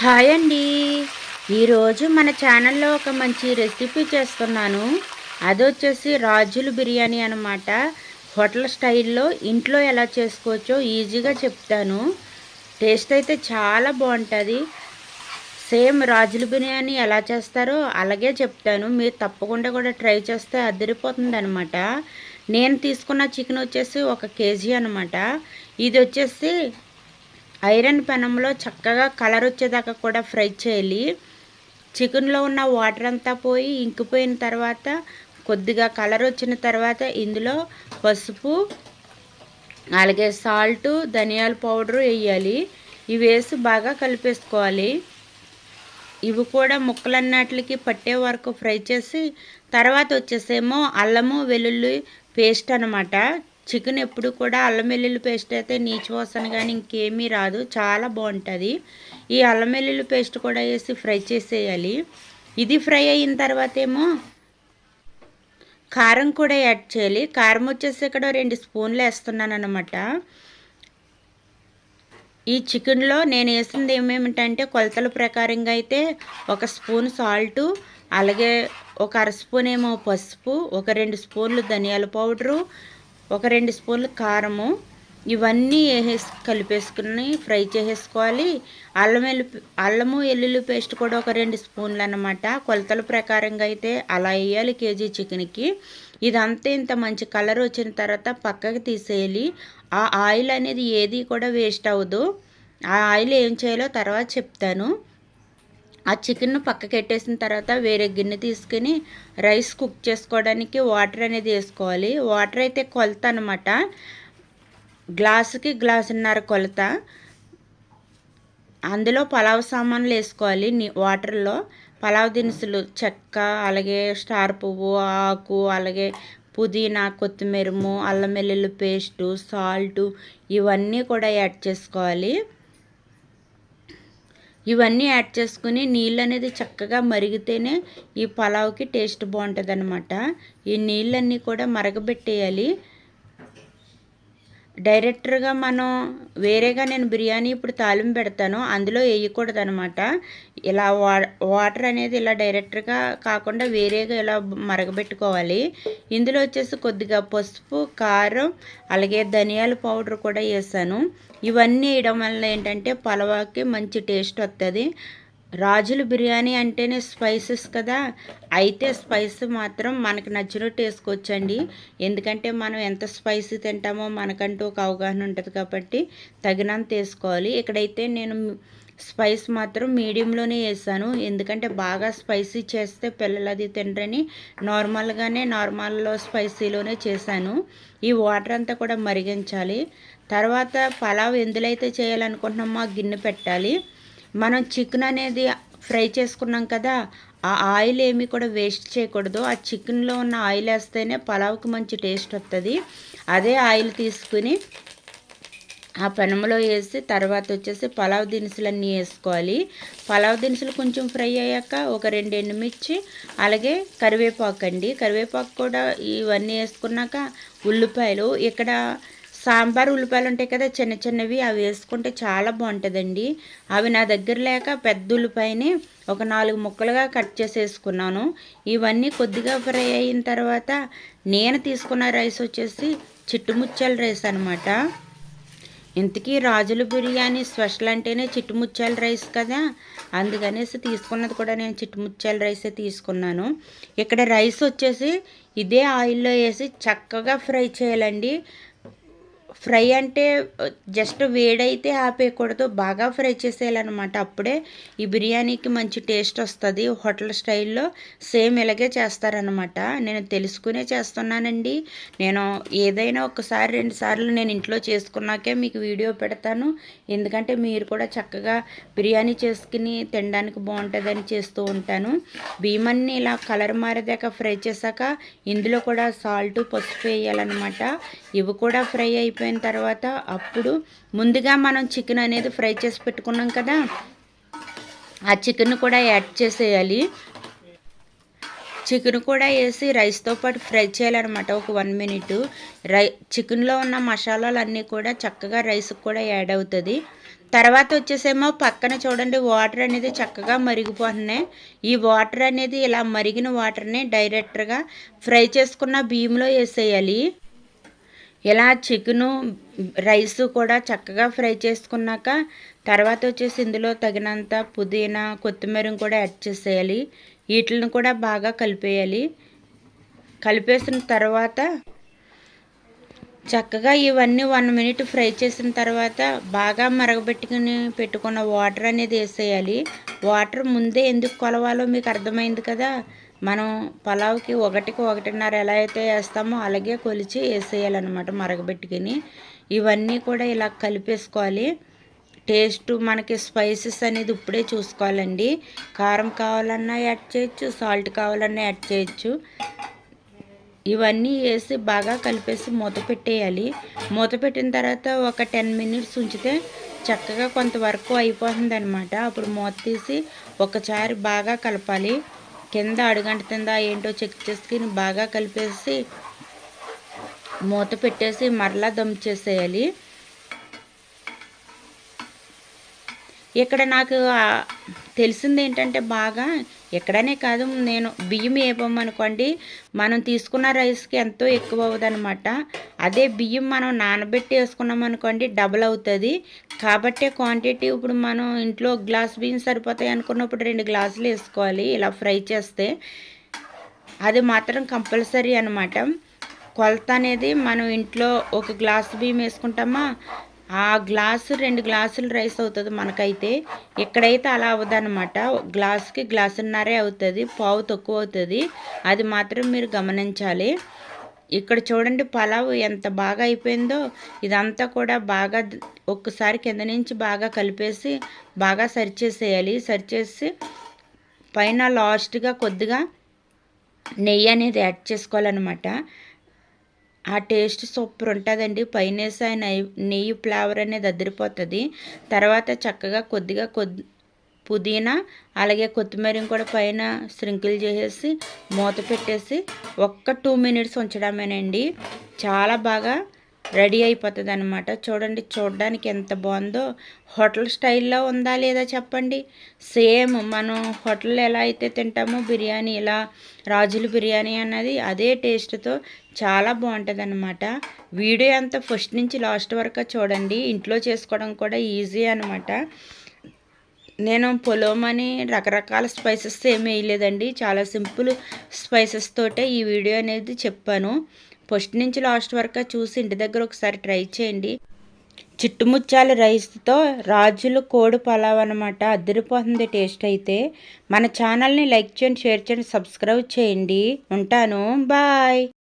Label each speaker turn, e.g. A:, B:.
A: Hi అండి ఈరోజు మన ఛానల్లో ఒక మంచి రెసిపీ చేస్తున్నాను. అది వచ్చేసి రాజులు బిర్యానీ అనమాట హోటల్ స్టైల్లో ఇంట్లో ఎలా చేసుకోవచ్చో ఈజీగా చెప్తాను. టేస్ట్ అయితే చాలా బాగుంటుంది. సేమ్ రాజుల బిర్యానీ ఎలా చేస్తారో అలాగే చెప్తాను. మీరు తప్పకుండా కూడా ట్రై చేస్తే అదిరిపోతుంది అనమాట నేను తీసుకున్న చికెన్ వచ్చేసి ఒక కేజీ అనమాట ఇది వచ్చేసి ఐరన్ పెనంలో చక్కగా కలర్ వచ్చేదాకా కూడా ఫ్రై చేయాలి. చికెన్లో ఉన్న వాటర్ అంతా పోయి ఇంకిపోయిన తర్వాత కొద్దిగా కలర్ వచ్చిన తర్వాత ఇందులో పసుపు అలాగే సాల్ట్ ధనియాల పౌడరు వేయాలి. ఇవి వేసి బాగా కలిపేసుకోవాలి. ఇవి కూడా ముక్కలన్నట్లకి పట్టే వరకు ఫ్రై చేసి తర్వాత వచ్చేసేమో అల్లము వెల్లుల్లి పేస్ట్ అనమాట చికెన్ ఎప్పుడు కూడా అల్లం వెల్లుల్లి పేస్ట్ అయితే నీచువాసన కానీ ఇంకేమీ రాదు. చాలా బాగుంటుంది. ఈ అల్లం వెల్లుల్లి పేస్ట్ కూడా వేసి ఫ్రై చేసేయాలి. ఇది ఫ్రై అయిన తర్వాత ఏమో కారం కూడా యాడ్ చేయాలి. కారం వచ్చేసి ఇక్కడ రెండు స్పూన్లు వేస్తున్నాను అనమాట ఈ చికెన్లో నేను వేసింది ఏమేమిటంటే కొలతల ప్రకారంగా అయితే ఒక స్పూన్ సాల్టు అలాగే ఒక అర స్పూన్ ఏమో పసుపు ఒక రెండు స్పూన్లు ధనియాల పౌడరు ఒక రెండు స్పూన్లు కారము. ఇవన్నీ వేసేసి కలిపేసుకుని ఫ్రై చేసేసుకోవాలి. అల్లం వెల్లు అల్లము వెల్లుల్లి పేస్ట్ కూడా ఒక రెండు స్పూన్లు అనమాట కొలతల ప్రకారంగా అయితే అలా వేయాలి కేజీ చికెన్కి. ఇదంతా ఇంత మంచి కలర్ వచ్చిన తర్వాత పక్కకి తీసేయాలి. ఆ ఆయిల్ అనేది ఏది కూడా వేస్ట్ అవ్వదు. ఆ ఆయిల్ ఏం చేయాలో తర్వాత చెప్తాను. ఆ చికెన్ను పక్కకెట్టేసిన తర్వాత వేరే గిన్నె తీసుకుని రైస్ కుక్ చేసుకోవడానికి వాటర్ అనేది వేసుకోవాలి. వాటర్ అయితే కొలత అనమాట గ్లాసుకి గ్లాసున్నర కొలత. అందులో పలావ్ సామాన్లు వేసుకోవాలి. వాటర్లో పలావ్ దినుసులు చెక్క అలాగే స్టార్ పువ్వు ఆకు అలాగే పుదీనా కొత్తిమీరము అల్లం వెల్లుల్లి పేస్టు సాల్టు ఇవన్నీ కూడా యాడ్ చేసుకోవాలి. ఇవన్నీ యాడ్ చేసుకుని నీళ్ళు అనేది చక్కగా మరిగితేనే ఈ పలావ్కి టేస్ట్ బాగుంటుంది అనమాట ఈ నీళ్ళన్నీ కూడా మరగబెట్టేయాలి. డైరెక్టర్గా మనం వేరేగా నేను బిర్యానీ ఇప్పుడు తాలింపు పెడతాను అందులో వేయకూడదు అనమాట ఇలా వా వాటర్ అనేది ఇలా డైరెక్టర్గా కాకుండా వేరేగా ఇలా మరగబెట్టుకోవాలి. ఇందులో వచ్చేసి కొద్దిగా పసుపు కారం అలాగే ధనియాల పౌడర్ కూడా వేసాను. ఇవన్నీ వేయడం వల్ల ఏంటంటే పలవాకి మంచి టేస్ట్ వస్తుంది రాజుల బిర్యానీ అంటేనే స్పైసెస్ కదా? అయితే స్పైస్ మాత్రం మనకు నచ్చినట్టు వేసుకోవచ్చండి. ఎందుకంటే మనం ఎంత స్పైసీ తింటామో మనకంటూ ఒక అవగాహన ఉంటుంది కాబట్టి తగినంత వేసుకోవాలి. ఇక్కడైతే నేను స్పైస్ మాత్రం మీడియంలోనే వేసాను. ఎందుకంటే బాగా స్పైసీ చేస్తే పిల్లలు అది తినరని నార్మల్గానే నార్మల్లో స్పైసీలోనే చేశాను. ఈ వాటర్ అంతా కూడా మరిగించాలి. తర్వాత పలావ్ ఎందులో అయితే చేయాలనుకుంటున్నామో ఆ గిన్నె పెట్టాలి. మనం చికెన్ అనేది ఫ్రై చేసుకున్నాం కదా ఆ ఆయిల్ ఏమి కూడా వేస్ట్ చేయకూడదు. ఆ చికెన్లో ఉన్న ఆయిల్ వేస్తేనే పలావ్కి మంచి టేస్ట్ వస్తుంది అదే ఆయిల్ తీసుకుని ఆ పెనంలో వేసి తర్వాత వచ్చేసి పలావ్ దినుసులన్నీ వేసుకోవాలి. పలావ్ దినుసులు కొంచెం ఫ్రై అయ్యాక ఒక రెండు ఎండుమిర్చి అలాగే కరివేపాకు అండి కరివేపాకు కూడా ఇవన్నీ వేసుకున్నాక ఉల్లిపాయలు ఇక్కడ సాంబార్ ఉల్లిపాయలు ఉంటాయి కదా చిన్న చిన్నవి అవి వేసుకుంటే చాలా బాగుంటుందండి. అవి నా దగ్గర లేక పెద్ద ఉల్లిపాయని ఒక నాలుగు ముక్కలుగా కట్ చేసేసుకున్నాను. ఇవన్నీ కొద్దిగా ఫ్రై అయిన తర్వాత నేను తీసుకున్న రైస్ వచ్చేసి చిట్టుముచ్చాల రైస్ అనమాట ఇంతకీ రాజుల బిర్యానీ స్పెషల్ అంటేనే చిట్టుముచ్చాల రైస్ కదా. అందుకనేసి తీసుకున్నది కూడా నేను చిట్టుముచ్చాల రైసే తీసుకున్నాను. ఇక్కడ రైస్ వచ్చేసి ఇదే ఆయిల్లో వేసి చక్కగా ఫ్రై చేయాలండి. ఫ్రై అంటే జస్ట్ వేడైతే ఆపేయకూడదు బాగా ఫ్రై చేసేయాలన్నమాట. అప్పుడే ఈ బిర్యానీకి మంచి టేస్ట్ వస్తుంది. హోటల్ స్టైల్లో సేమ్ ఇలాగే చేస్తారనమాట నేను తెలుసుకునే చేస్తున్నానండి. నేను ఏదైనా ఒకసారి రెండు సార్లు నేను ఇంట్లో చేసుకున్నాకే మీకు వీడియో పెడతాను. ఎందుకంటే మీరు కూడా చక్కగా బిర్యానీ చేసుకుని తినడానికి బాగుంటుందని చేస్తూ ఉంటాను. భీమన్ని ఇలా కలర్ మారేదాకా ఫ్రై చేశాక ఇందులో కూడా సాల్ట్ పసుపు వేయాలన్నమాట. ఇవి కూడా ఫ్రై అయిపోయి అయిపోయిన తర్వాత అప్పుడు ముందుగా మనం చికెన్ అనేది ఫ్రై చేసి పెట్టుకున్నాం కదా ఆ చికెన్ కూడా యాడ్ చేసేయాలి. చికెన్ కూడా వేసి రైస్తో పాటు ఫ్రై చేయాలన్నమాట ఒక వన్ మినిట్. రై చికెన్లో ఉన్న మసాలాలు అన్నీ కూడా చక్కగా రైస్కి కూడా యాడ్ అవుతుంది. తర్వాత వచ్చేసేమో పక్కన చూడండి వాటర్ అనేది చక్కగా మరిగిపోతున్నాయి ఈ వాటర్ అనేది ఇలా మరిగిన వాటర్ని డైరెక్ట్గా ఫ్రై చేసుకున్న బియ్యంలో వేసేయాలి. ఇలా చికెను రైస్ కూడా చక్కగా ఫ్రై చేసుకున్నాక తర్వాత వచ్చేసి ఇందులో తగినంత పుదీనా కొత్తిమీర కూడా యాడ్ చేసేయాలి. వీటిని కూడా బాగా కలిపేయాలి. కలిపేసిన తర్వాత చక్కగా ఇవన్నీ వన్ మినిట్ ఫ్రై చేసిన తర్వాత బాగా మరగబెట్టుకుని పెట్టుకున్న వాటర్ అనేది వేసేయాలి. వాటర్ ముందే ఎందుకు కొలవాలో మీకు అర్థమైంది కదా? మనం పలావ్కి ఒకటికి ఒకటిన్నర ఎలా అయితే వేస్తామో అలాగే కొలిచి వేసేయాలన్నమాట మరగబెట్టుకుని. ఇవన్నీ కూడా ఇలా కలిపేసుకోవాలి. టేస్ట్ మనకి స్పైసెస్ అనేది ఇప్పుడే చూసుకోవాలండి. కారం కావాలన్నా యాడ్ చేయొచ్చు సాల్ట్ కావాలన్నా యాడ్ చేయొచ్చు. ఇవన్నీ వేసి బాగా కలిపేసి మూత పెట్టేయాలి. మూత పెట్టిన తర్వాత ఒక టెన్ మినిట్స్ ఉంచితే చక్కగా కొంతవరకు అయిపోతుంది అనమాట అప్పుడు మూత తీసి ఒకసారి బాగా కలపాలి. కింద అడుగంటుతుందా ఏంటో చెక్ చేసుకుని బాగా కలిపేసి మూత పెట్టేసి మరలా దమ్ చేసేయాలి. ఇక్కడ నాకు తెలిసింది ఏంటంటే బాగా ఎక్కడనే కాదు నేను బియ్యం వేపమనుకోండి మనం తీసుకున్న రైస్కి ఎంతో ఎక్కువ అవుతుందనమాట అదే బియ్యం మనం నానబెట్టి వేసుకున్నాం అనుకోండి డబుల్ అవుతుంది. కాబట్టి క్వాంటిటీ ఇప్పుడు మనం ఇంట్లో గ్లాస్ బియ్యం సరిపోతాయి అనుకున్నప్పుడు రెండు గ్లాసులు వేసుకోవాలి ఇలా ఫ్రై చేస్తే. అది మాత్రం కంపల్సరీ అనమాట కొలత అనేది మనం ఇంట్లో ఒక గ్లాస్ బియ్యం వేసుకుంటామా ఆ గ్లాసు రెండు గ్లాసులు రైస్ అవుతుంది మనకైతే. ఇక్కడైతే అలా అవ్వదన్నమాట గ్లాస్కి గ్లాసున్నరే అవుతుంది పావు తక్కువ అవుతుంది. అది మాత్రం మీరు గమనించాలి. ఇక్కడ చూడండి పలావ్ ఎంత బాగా అయిపోయిందో. ఇదంతా కూడా బాగా ఒక్కసారి కింద నుంచి బాగా కలిపేసి బాగా సర్చ్ చేసేయాలి. సర్చ్ సరిచేసి పైన లాస్ట్గా కొద్దిగా నెయ్యి అనేది యాడ్ చేసుకోవాలన్నమాట. ఆ టేస్ట్ సూపర్ ఉంటుందండి. పైన ఆ నెయ్యి ఫ్లేవర్ అనేది అదిరిపోతుంది. తర్వాత చక్కగా కొద్దిగా కొద్ది పుదీనా అలాగే కొత్తిమీర కూడా పైన స్ప్రింకిల్ చేసేసి మూత పెట్టేసి ఒక్క టూ మినిట్స్ ఉంచడమేనండి. చాలా బాగా రెడీ అయిపోతుంది అనమాట చూడండి చూడడానికి ఎంత బాగుందో. హోటల్ స్టైల్లో ఉందా లేదా చెప్పండి. సేమ్ మనం హోటల్లో ఎలా అయితే తింటామో బిర్యానీ ఇలా రాజుల బిర్యానీ అన్నది అదే టేస్ట్తో చాలా బాగుంటుంది అనమాట వీడియో అంతా ఫస్ట్ నుంచి లాస్ట్ వరకు చూడండి. ఇంట్లో చేసుకోవడం కూడా ఈజీ అనమాట నేను పొలోమని రకరకాల స్పైసెస్ ఏమీ వేయలేదండి. చాలా సింపుల్ స్పైసెస్ తోటే ఈ వీడియో అనేది చెప్పాను. ఫస్ట్ నుంచి లాస్ట్ వరకు చూసి ఇంటి దగ్గర ఒకసారి ట్రై చేయండి. చిట్టుముచ్చాల రైస్తో రాజులు కోడి పలావ్ అనమాట అద్దరిపోతుంది టేస్ట్ అయితే. మన ఛానల్ని లైక్ చేయండి షేర్ చేయండి సబ్స్క్రైబ్ చేయండి. ఉంటాను. బాయ్.